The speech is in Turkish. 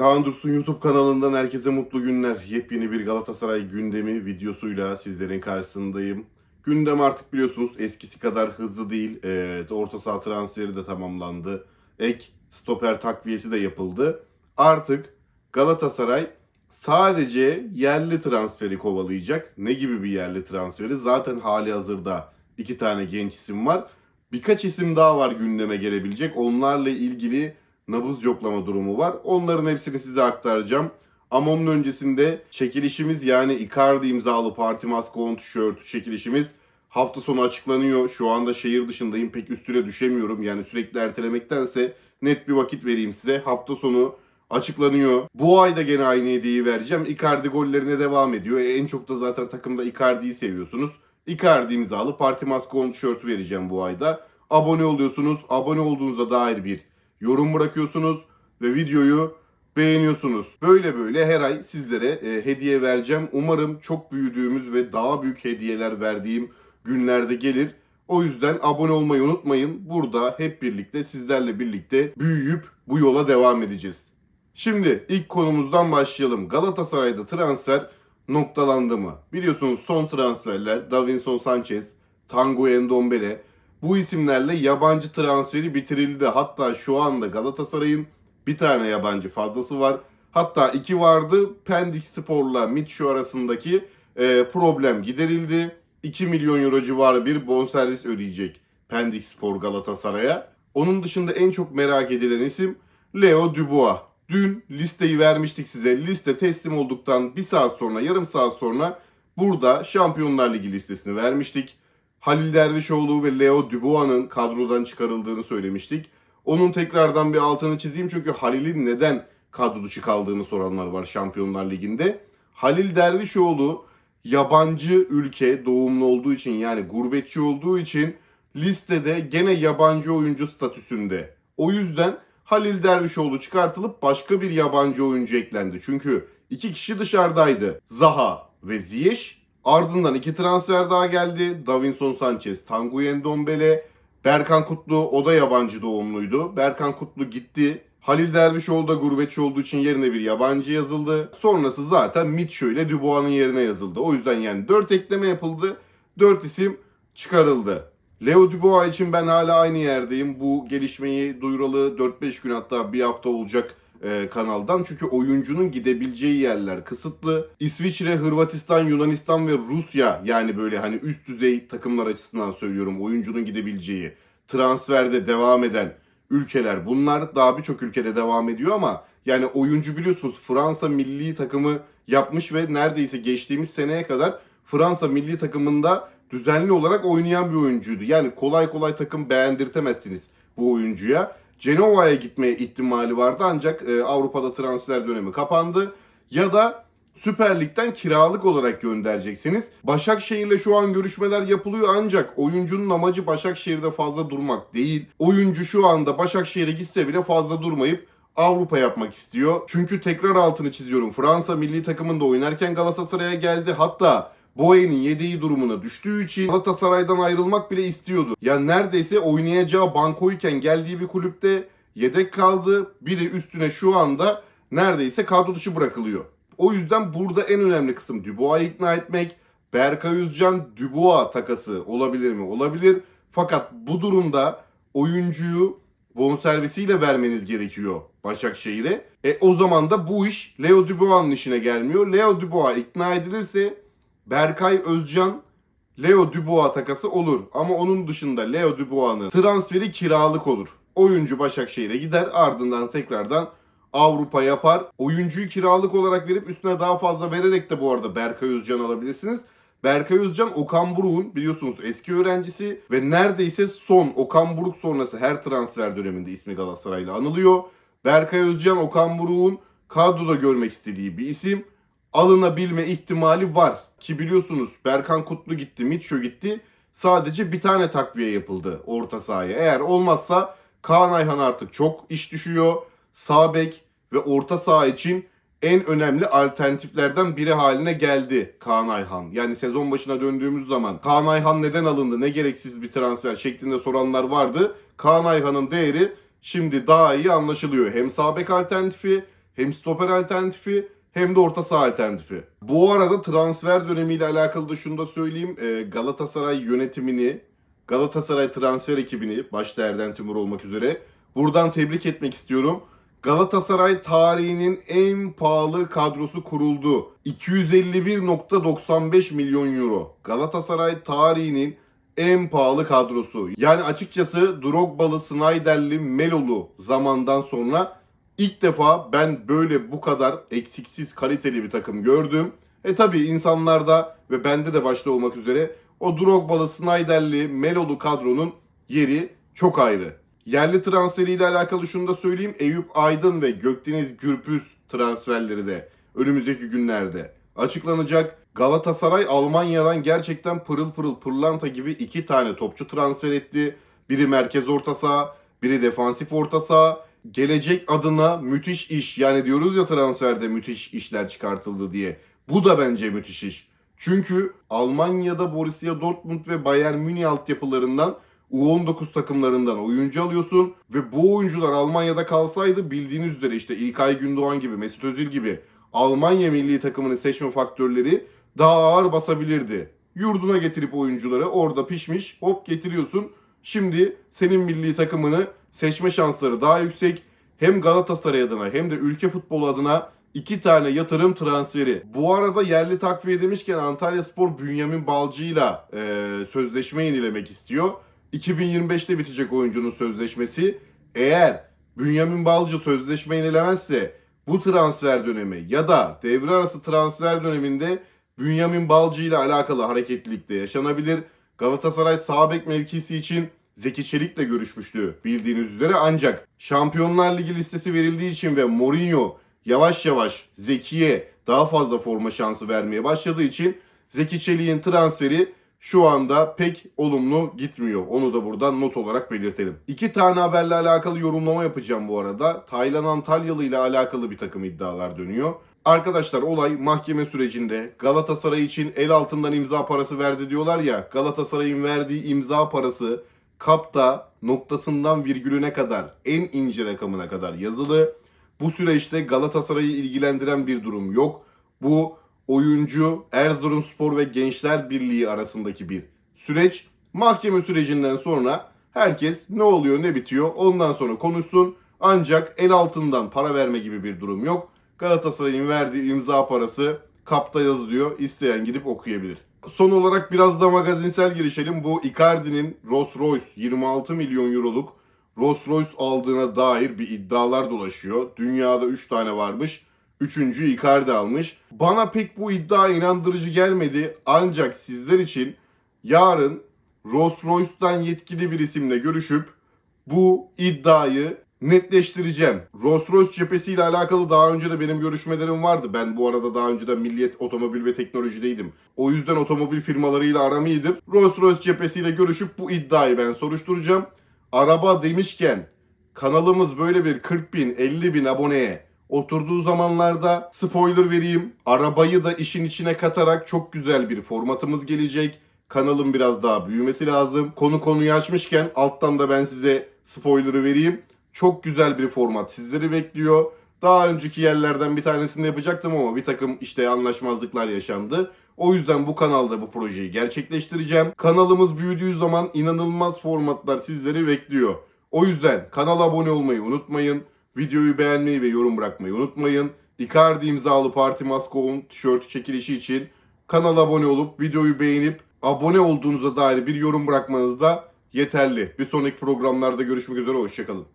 Kaan Dursun YouTube kanalından herkese mutlu günler. Yepyeni bir Galatasaray gündemi videosuyla sizlerin karşısındayım. Gündem artık biliyorsunuz eskisi kadar hızlı değil. Ee, orta saha transferi de tamamlandı. Ek stoper takviyesi de yapıldı. Artık Galatasaray sadece yerli transferi kovalayacak. Ne gibi bir yerli transferi? Zaten hali hazırda iki tane genç isim var. Birkaç isim daha var gündeme gelebilecek. Onlarla ilgili nabız yoklama durumu var. Onların hepsini size aktaracağım. Ama onun öncesinde çekilişimiz yani Icardi imzalı Parti Maskon tişörtü çekilişimiz hafta sonu açıklanıyor. Şu anda şehir dışındayım pek üstüne düşemiyorum. Yani sürekli ertelemektense net bir vakit vereyim size. Hafta sonu açıklanıyor. Bu ayda gene aynı hediyeyi vereceğim. Icardi gollerine devam ediyor. E, en çok da zaten takımda Icardi'yi seviyorsunuz. Icardi imzalı Parti Maskon tişörtü vereceğim bu ayda. Abone oluyorsunuz. Abone olduğunuzda dair bir yorum bırakıyorsunuz ve videoyu beğeniyorsunuz. Böyle böyle her ay sizlere e, hediye vereceğim. Umarım çok büyüdüğümüz ve daha büyük hediyeler verdiğim günlerde gelir. O yüzden abone olmayı unutmayın. Burada hep birlikte sizlerle birlikte büyüyüp bu yola devam edeceğiz. Şimdi ilk konumuzdan başlayalım. Galatasaray'da transfer noktalandı mı? Biliyorsunuz son transferler Davinson Sanchez, Tanguy Ndombele bu isimlerle yabancı transferi bitirildi. Hatta şu anda Galatasaray'ın bir tane yabancı fazlası var. Hatta iki vardı. Pendik Spor'la Mitchu arasındaki e, problem giderildi. 2 milyon euro civarı bir bonservis ödeyecek Pendik Spor Galatasaray'a. Onun dışında en çok merak edilen isim Leo Dubois. Dün listeyi vermiştik size. Liste teslim olduktan bir saat sonra, yarım saat sonra burada Şampiyonlar Ligi listesini vermiştik. Halil Dervişoğlu ve Leo Dubois'ın kadrodan çıkarıldığını söylemiştik. Onun tekrardan bir altını çizeyim çünkü Halil'in neden kadro dışı kaldığını soranlar var Şampiyonlar Ligi'nde. Halil Dervişoğlu yabancı ülke doğumlu olduğu için yani gurbetçi olduğu için listede gene yabancı oyuncu statüsünde. O yüzden Halil Dervişoğlu çıkartılıp başka bir yabancı oyuncu eklendi. Çünkü iki kişi dışarıdaydı. Zaha ve Ziyech. Ardından iki transfer daha geldi. Davinson Sanchez, Tanguy Ndombele, Berkan Kutlu o da yabancı doğumluydu. Berkan Kutlu gitti. Halil Dervişoğlu da gurbetçi olduğu için yerine bir yabancı yazıldı. Sonrası zaten Mitchell ile Dubois'ın yerine yazıldı. O yüzden yani 4 ekleme yapıldı. 4 isim çıkarıldı. Leo Dubois için ben hala aynı yerdeyim. Bu gelişmeyi duyuralı 4-5 gün hatta bir hafta olacak e, kanaldan. Çünkü oyuncunun gidebileceği yerler kısıtlı. İsviçre, Hırvatistan, Yunanistan ve Rusya yani böyle hani üst düzey takımlar açısından söylüyorum oyuncunun gidebileceği transferde devam eden ülkeler bunlar. Daha birçok ülkede devam ediyor ama yani oyuncu biliyorsunuz Fransa milli takımı yapmış ve neredeyse geçtiğimiz seneye kadar Fransa milli takımında düzenli olarak oynayan bir oyuncuydu. Yani kolay kolay takım beğendirtemezsiniz bu oyuncuya. Cenova'ya gitme ihtimali vardı ancak e, Avrupa'da transfer dönemi kapandı. Ya da Süper Lig'den kiralık olarak göndereceksiniz. Başakşehir'le şu an görüşmeler yapılıyor ancak oyuncunun amacı Başakşehir'de fazla durmak değil. Oyuncu şu anda Başakşehir'e gitse bile fazla durmayıp Avrupa yapmak istiyor. Çünkü tekrar altını çiziyorum. Fransa milli takımında oynarken Galatasaray'a geldi. Hatta Boye'nin yedeği durumuna düştüğü için Galatasaray'dan ayrılmak bile istiyordu. Ya neredeyse oynayacağı bankoyken geldiği bir kulüpte yedek kaldı. Bir de üstüne şu anda neredeyse kadro dışı bırakılıyor. O yüzden burada en önemli kısım Dubois'ı ikna etmek. Berkay Özcan Dubois takası olabilir mi? Olabilir. Fakat bu durumda oyuncuyu bonservisiyle vermeniz gerekiyor Başakşehir'e. E o zaman da bu iş Leo Dubois'ın işine gelmiyor. Leo Dubois ikna edilirse Berkay Özcan Leo Dubois takası olur. Ama onun dışında Leo Dubois'ın transferi kiralık olur. Oyuncu Başakşehir'e gider ardından tekrardan Avrupa yapar. Oyuncuyu kiralık olarak verip üstüne daha fazla vererek de bu arada Berkay Özcan alabilirsiniz. Berkay Özcan Okan Buruk'un biliyorsunuz eski öğrencisi ve neredeyse son Okan Buruk sonrası her transfer döneminde ismi Galatasaray'la anılıyor. Berkay Özcan Okan Buruk'un kadroda görmek istediği bir isim. Alınabilme ihtimali var. Ki biliyorsunuz Berkan Kutlu gitti, Mitcho gitti. Sadece bir tane takviye yapıldı orta sahaya. Eğer olmazsa Kaan Ayhan artık çok iş düşüyor. Sağ bek ve orta saha için en önemli alternatiflerden biri haline geldi Kaan Ayhan. Yani sezon başına döndüğümüz zaman Kaan Ayhan neden alındı, ne gereksiz bir transfer şeklinde soranlar vardı. Kaan Ayhan'ın değeri şimdi daha iyi anlaşılıyor. Hem sağ bek alternatifi Hem stoper alternatifi hem de orta saha alternatifi. Bu arada transfer dönemiyle alakalı da şunu da söyleyeyim. Ee, Galatasaray yönetimini, Galatasaray transfer ekibini, başta Erden Timur olmak üzere buradan tebrik etmek istiyorum. Galatasaray tarihinin en pahalı kadrosu kuruldu. 251.95 milyon euro. Galatasaray tarihinin en pahalı kadrosu. Yani açıkçası Drogba'lı, Snyder'li, Melo'lu zamandan sonra ilk defa ben böyle bu kadar eksiksiz kaliteli bir takım gördüm. E tabi insanlarda ve bende de başta olmak üzere o Drogba'lı, Snyder'li, Melo'lu kadronun yeri çok ayrı. Yerli transferiyle alakalı şunu da söyleyeyim. Eyüp Aydın ve Gökdeniz Gürpüz transferleri de önümüzdeki günlerde açıklanacak. Galatasaray Almanya'dan gerçekten pırıl pırıl pırlanta gibi iki tane topçu transfer etti. Biri merkez orta saha, biri defansif orta saha. Gelecek adına müthiş iş. Yani diyoruz ya transferde müthiş işler çıkartıldı diye. Bu da bence müthiş iş. Çünkü Almanya'da Borussia Dortmund ve Bayern Münih altyapılarından U19 takımlarından oyuncu alıyorsun ve bu oyuncular Almanya'da kalsaydı bildiğiniz üzere işte İlkay Gündoğan gibi, Mesut Özil gibi Almanya milli takımını seçme faktörleri daha ağır basabilirdi. Yurduna getirip oyuncuları orada pişmiş hop getiriyorsun. Şimdi senin milli takımını seçme şansları daha yüksek. Hem Galatasaray adına hem de ülke futbolu adına iki tane yatırım transferi. Bu arada yerli takviye demişken Antalya Spor Bünyamin Balcı'yla e, sözleşme yenilemek istiyor. 2025'te bitecek oyuncunun sözleşmesi. Eğer Bünyamin Balcı sözleşme yenilemezse bu transfer dönemi ya da devre arası transfer döneminde Bünyamin Balcı ile alakalı hareketlilik de yaşanabilir. Galatasaray sağ bek mevkisi için Zeki Çelik'le görüşmüştü bildiğiniz üzere ancak Şampiyonlar Ligi listesi verildiği için ve Mourinho yavaş yavaş Zeki'ye daha fazla forma şansı vermeye başladığı için Zeki Çelik'in transferi şu anda pek olumlu gitmiyor. Onu da buradan not olarak belirtelim. İki tane haberle alakalı yorumlama yapacağım bu arada. Taylan Antalyalı ile alakalı bir takım iddialar dönüyor. Arkadaşlar olay mahkeme sürecinde Galatasaray için el altından imza parası verdi diyorlar ya. Galatasaray'ın verdiği imza parası kapta noktasından virgülüne kadar en ince rakamına kadar yazılı. Bu süreçte Galatasaray'ı ilgilendiren bir durum yok. Bu oyuncu Erzurumspor ve Gençler Birliği arasındaki bir süreç. Mahkeme sürecinden sonra herkes ne oluyor ne bitiyor ondan sonra konuşsun. Ancak el altından para verme gibi bir durum yok. Galatasaray'ın verdiği imza parası kapta yazılıyor. İsteyen gidip okuyabilir. Son olarak biraz da magazinsel girişelim. Bu Icardi'nin Rolls Royce 26 milyon euroluk Rolls Royce aldığına dair bir iddialar dolaşıyor. Dünyada 3 tane varmış. Üçüncü Icardi almış. Bana pek bu iddia inandırıcı gelmedi. Ancak sizler için yarın Rolls Royce'dan yetkili bir isimle görüşüp bu iddiayı netleştireceğim. Rolls Royce cephesiyle alakalı daha önce de benim görüşmelerim vardı. Ben bu arada daha önceden Milliyet Otomobil ve Teknolojideydim. O yüzden otomobil firmalarıyla aram iyidir. Rolls Royce cephesiyle görüşüp bu iddiayı ben soruşturacağım. Araba demişken kanalımız böyle bir 40 bin 50 bin aboneye oturduğu zamanlarda spoiler vereyim. Arabayı da işin içine katarak çok güzel bir formatımız gelecek. Kanalın biraz daha büyümesi lazım. Konu konuyu açmışken alttan da ben size spoiler'ı vereyim. Çok güzel bir format sizleri bekliyor. Daha önceki yerlerden bir tanesini yapacaktım ama bir takım işte anlaşmazlıklar yaşandı. O yüzden bu kanalda bu projeyi gerçekleştireceğim. Kanalımız büyüdüğü zaman inanılmaz formatlar sizleri bekliyor. O yüzden kanala abone olmayı unutmayın. Videoyu beğenmeyi ve yorum bırakmayı unutmayın. Icardi imzalı Parti Masko'nun tişörtü çekilişi için kanala abone olup videoyu beğenip abone olduğunuza dair bir yorum bırakmanız da yeterli. Bir sonraki programlarda görüşmek üzere hoşçakalın.